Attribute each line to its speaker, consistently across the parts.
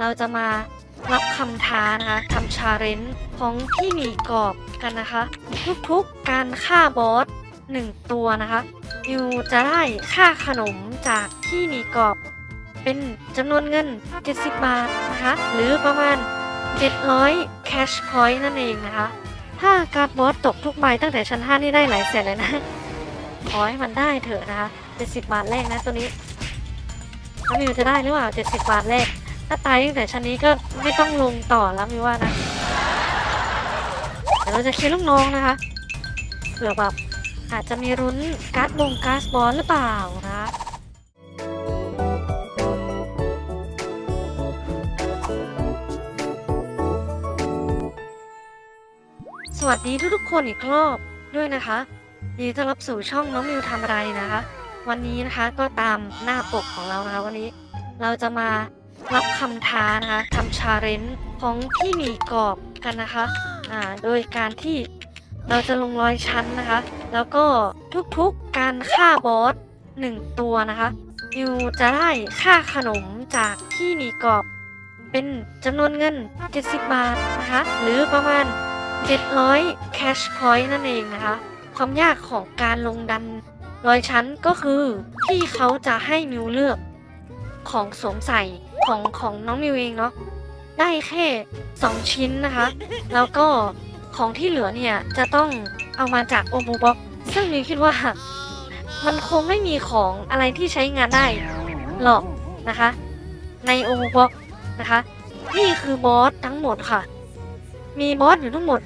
Speaker 1: เราจะมารับคำท้านะคะทำชาเลนจ์ของพี่หมีกรอบกันนะคะ ทุกๆการฆ่าบอสหนึ่งตัวนะคะมิวจะได้ค่าขนมจากพี่หมีกรอบ เป็นจำนวนเงิน 70 บาทนะคะ หรือประมาณ 700 cash point นั่นเองนะคะ ถ้าการบอสตกทุกใบตั้งแต่ชั้น 5 นี่ได้หลายแสนเลยนะ ขอให้มันได้เถอะนะคะ 70 บาทแรกนะตัวนี้น้องมิวจะได้หรือเปล่า 70 บาทแรก ถ้าตายตั้งแต่ชั้นนี้ก็ไม่ต้องลงต่อแล้วมิวว่านะเดี๋ยวเราจะเคลียร์ลูกน้องนะคะเผื่อแบบอาจจะมีรุ้นการ์ดบงการ์ดบอสหรือเปล่านะสวัสดีทุกๆคนอีกรอบด้วยนะคะยินดีต้อนรับสู่ช่องน้องมิวทำอะไรนะคะ วันนี้นะคะก็ตามหน้าปกของเรานะคะวันนี้ เราจะมา รับคำท้านะคะทำชาเลนจ์ของพี่หมีกรอบกันนะคะอ่าโดยการที่เราจะลงร้อยชั้นนะคะ แล้วก็ทุกๆการฆ่าบอสหนึ่งตัวนะคะมิวจะได้ค่าขนมจากพี่มีกรอบ เป็นจำนวนเงิน 70 บาทนะคะ หรือประมาณ 700 cash point นั่นเองนะคะ ความยากของการลงดันร้อยชั้นก็คือที่เขาจะให้มิวเลือกของสวมใส่ ของของน้องมิวเองเนาะได้แค่ 2 ชิ้นนะคะ แล้วก็ของที่เหลือเนี่ยจะต้องเอามาจากโอมูบ็อกซึ่งมิวคิดว่า มันคงไม่มีของอะไรที่ใช้งานได้หรอกนะคะ ในโอมูบ็อกนะคะ นี่คือบอสทั้งหมดค่ะ มีบอสอยู่ทั้งหมด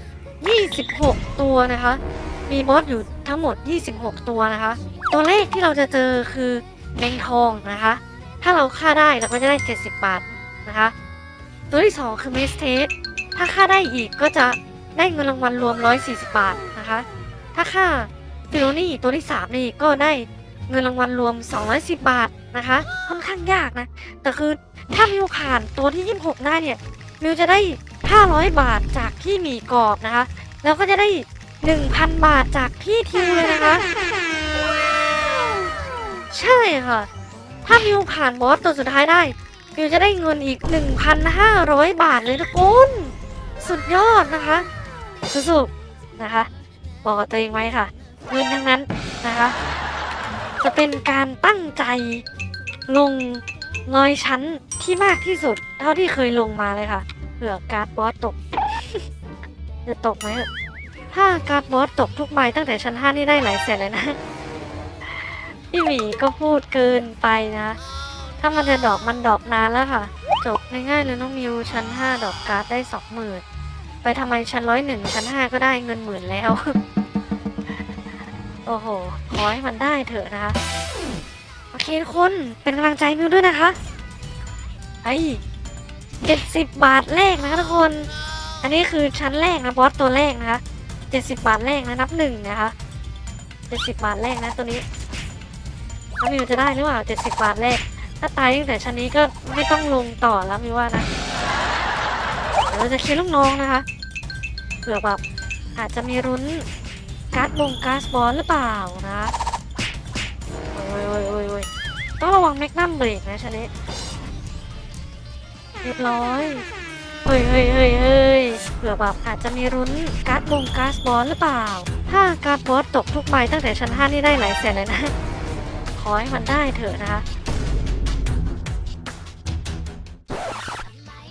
Speaker 1: 26 ตัวนะคะ มีบอสอยู่ทั้งหมด 26 ตัวนะคะ ตัวเลขที่เราจะเจอคือแมงทองนะคะ ถ้าเราฆ่าได้เราก็จะได้ 70 บาทนะคะ ตัวที่ 2 คือเมสเทสถ้าฆ่าได้อีกก็จะได้เงินรางวัลรวม 140 บาทนะคะ ถ้าฆ่าฟิโลนี่ตัวที่ 3 นี่ก็ได้เงินรางวัลรวม 210 บาทนะคะ ค่อนข้างยากนะ แต่คือถ้ามิวผ่านตัวที่ 26 ได้เนี่ยมิวจะได้ 500 บาทจากพี่หมีกรอบนะคะ แล้วก็จะได้ 1,000 บาทจากพี่ทิวเลยนะคะ ใช่ค่ะ ถ้ามิวผ่านบอสตัวสุดท้ายได้ มิวจะได้เงินอีก 1,500 บาทเลยทุกคนสุดยอดนะคะสุดๆนะคะ บอกตัวเองไว้ค่ะ เงินทั้งนั้นนะคะ จะเป็นการตั้งใจลงร้อยชั้นที่มากที่สุด เท่าที่เคยลงมาเลยค่ะเผื่อการ์ดบอสตกจะตกไหมถ้าการ์ดบอสตกทุกใบตั้งแต่ชั้น5นี่ได้หลายแสนเลยนะ พี่หมีก็พูดเกินไปนะ ถ้ามันจะดอกมันดอกนานแล้วค่ะ จบง่ายๆเลยน้องมิวชั้น5ดอกการ์ดได้สองหมื่นไปทำไมชั้นร้อยหนึ่งชั้น5ก็ได้เงินหมื่นแล้ว โอ้โห ขอให้มันได้เถอะนะคะ โอเคทุกคนเป็นกำลังใจมิวด้วยนะคะ ไอ้เจ็ดสิบบาทแรกนะคะทุกคน อันนี้คือชั้นแรกนะบอสตัวแรกนะคะเจ็ดสิบบาทแรกนะนับหนึ่งนะคะเจ็ดสิบบาทแรกนะตัวนี้ น้องมิวจะได้หรือเปล่าเจ็ดสิบบาทแรก ถ้าตายตั้งแต่ชั้นนี้ก็ไม่ต้องลงต่อแล้วมิวว่านะเราจะเคลียร์ลูกน้องนะคะเผื่อแบบอาจจะมีรุ้นการ์ดบงการ์ดบอสหรือเปล่านะโอ้ยโอ้ยโอ้ยโอ้ยต้องระวังแมกนัมเบรกนะชั้นนี้เรียบร้อยเฮ้ยเฮ้ยเฮ้ยเฮ้ยเผื่อแบบอาจจะมีรุ้นการ์ดบงการ์ดบอสหรือเปล่า ถ้าการ์ดบอสตกทุกใบตั้งแต่ชั้น 5 นี่ได้หลายแสนเลยนะ ขอให้มันได้เถอะนะคะ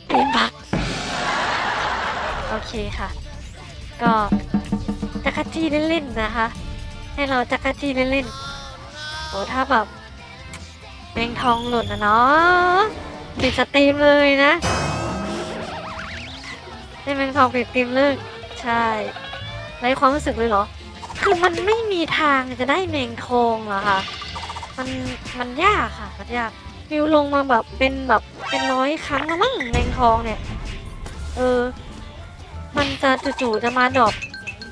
Speaker 1: เอ็นบัก โอเคค่ะ ก็จักรจี้เล่นๆนะคะ ให้เราจักรจี้เล่นๆโอ้ถ้าแบบแมงทองหล่นนะเนาะปิดสตรีมเลยนะได้แมงทองปิดสตรีมเลยใช่ไรความรู้สึกเลยเหรอ คือมันไม่มีทางจะได้แมงทองหรอคะ มันมันยากค่ะ มันยากวิวลงมาแบบเป็นแบบเป็นร้อยครั้งแล้วมั้งแมงทองเนี่ย เออ มันจะจู่ๆจะมาดรอป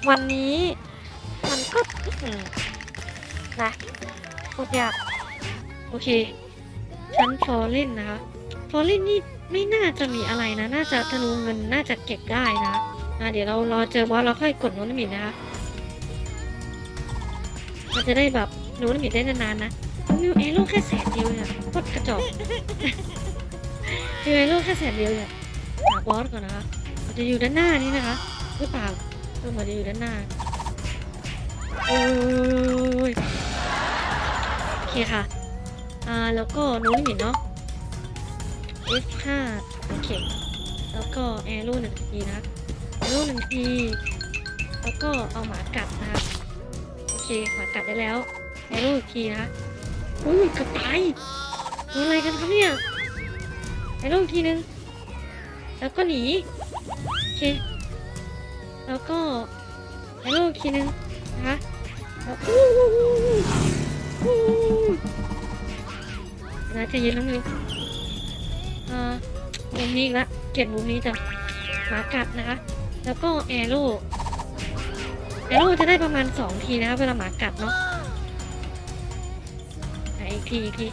Speaker 1: วันนี้ มันก็นะพูดยาก โอเคชั้นฟอร์เรนนะคะฟอร์เรนนี่ไม่น่าจะมีอะไรนะ น่าจะธนูเงินน่าจะเก็บได้นะอะเดี๋ยวเรารอเจอบอสเราค่อยกดโน้ตมิดนะคะมันจะได้แบบโน้ตมิดได้นานๆนะ มิวเอโร่แค่แสนเดียวเนี่ยโคตรกระจอกคือไอโร่แค่แสนเดียวเนี่ยหาบอสก่อนนะคะมันจะอยู่ด้านหน้านี้นะคะหรือเปล่าเออมันจะอยู่ด้านหน้าโอ้ยโอเคค่ะอ่าแล้วก็โน้ตลิมิเนาะ F5 โอเคแล้วก็แอโร่หนึ่งทีนะแอโร่หนึ่งทีแล้วก็เอาหมากัดนะคะโอเคหมากัดได้แล้วแอโร่อีกทีนะคะ อุ้ยกระต่ายอะไรกันครับเนี่ยแอโร่อีกทีนึง แล้วก็หนีโอเคแล้วก็แอโร่อีกทีนึงนะคะแล้วอู้อู้อู้อู้อู้นะจะเย็นน้องมิวอ่ามุมนี้ละเกลียดมุมนี้จังหมากัดนะคะ แล้วก็แอโร่แอโร่จะได้ประมาณสองทีนะคะเวลาหมากัดเนาะ อีกทีอีกที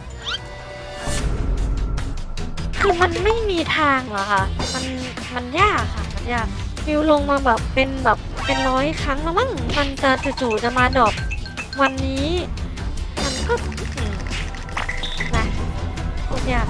Speaker 1: คือมันไม่มีทางหรอคะมันมันยากค่ะ มันยากฟิวลงมาแบบเป็นแบบเป็นร้อยครั้งแล้วมั้ง มันจะจู่ๆจะมาดรอปวันนี้ มันก็อืมนะโคตรยาก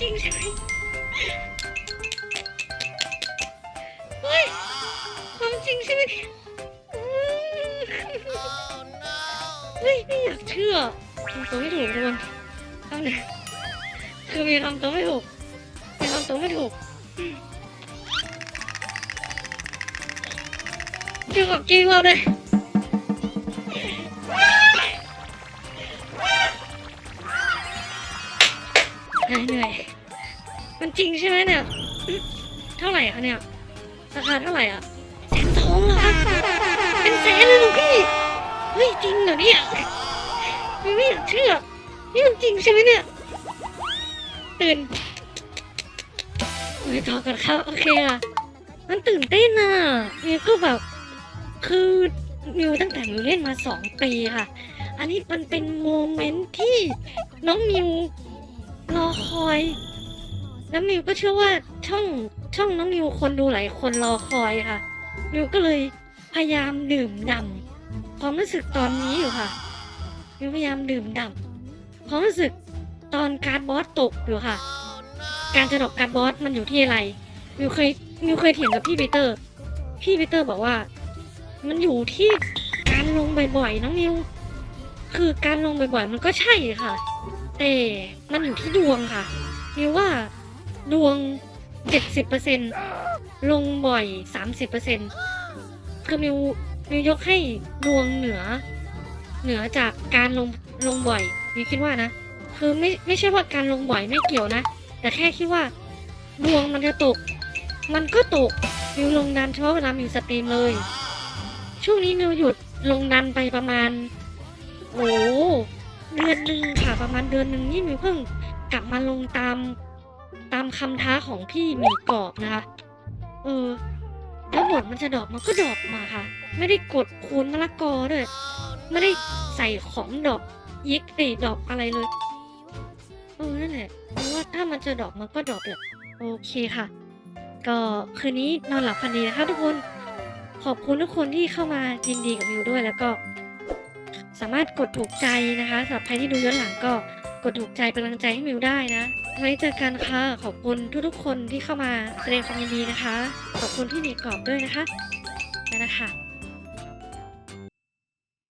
Speaker 1: จริงใช่ไหมเฮ้ยความจริงใช่ไหมเนี่ยอืมเฮ้ยไม่อยากเชื่อทำตัวไม่ถูกทุกคนเอาเนี่ยคือมีคำตัวไม่ถูกมีคำตัวไม่ถูกอืมเกี่กับจริงเราเลย เหนื่อยเหนื่อย มันจริงใช่ไหมเนี่ยเท่าไหร่คะเนี่ยราคาเท่าไหร่อะแสนสองเหรอเป็นแสนเลยหรอพี่เฮ้ยจริงเหรอเนี่ยไม่ไม่อยากเชื่อนี่มันจริงใช่ไหมเนี่ยตื่นไม่ต่อกันครับโอเคอะมันตื่นเต้นอะมิวก็แบบคือมิวตั้งแต่มิวเล่นมาสองปีค่ะ อันนี้มันเป็นโมเมนต์ที่น้องมิวรอคอย แล้วมิวก็เชื่อว่าช่องช่องน้องมิวคนดูหลายคนรอคอยค่ะมิวก็เลยพยายามดื่มด่ำความรู้สึกตอนนี้อยู่ค่ะมิวพยายามดื่มด่ำความรู้สึกตอนการบอสตกอยู่ค่ะ การจะดอกการบอสมันอยู่ที่อะไรมิวเคยมิวเคยเถียงกับพี่ปีเตอร์ พี่ปีเตอร์บอกว่า มันอยู่ที่การลงบ่อยๆน้องมิว คือการลงบ่อยๆมันก็ใช่ค่ะ แต่มันอยู่ที่ดวงค่ะมิวว่า ดวง 70%ลงบ่อย 30%คือมิวมิวยกให้ดวงเหนือ เหนือจากการลงลงบ่อยมิวคิดว่านะ คือไม่ไม่ใช่ว่าการลงบ่อยไม่เกี่ยวนะ แต่แค่คิดว่า ดวงมันจะตก มันก็ตกมิวลงดันเฉพาะเวลามิวสตรีมเลย ช่วงนี้มิวหยุดลงดันไปประมาณ โอ้เดือนหนึ่งค่ะประมาณเดือนหนึ่งนี่มิวเพิ่งกลับมาลงตาม ตามคำท้าของพี่หมีกรอบนะคะ เออ แล้วบทมันจะดอกมันก็ดอกมาค่ะ ไม่ได้กดคูณมะละกอด้วย ไม่ได้ใส่ของดอกยิกตีดอกอะไรเลย เออ นั่นแหละเพราะว่าถ้ามันจะดอกมันก็ดอกแหละโอเคค่ะ ก็คืนนี้นอนหลับฝันดีนะคะทุกคน ขอบคุณทุกคนที่เข้ามายินดีกับมิวด้วยแล้วก็ สามารถกดถูกใจนะคะสำหรับใครที่ดูย้อนหลังก็ กดถูกใจเป็นกำลังใจให้มิวได้นะไว้เจอกันค่ะ ขอบคุณทุกๆคนที่เข้ามาแสดงความยินดีนะคะ ขอบคุณที่หนีกรอบด้วยนะคะนั่นนะคะ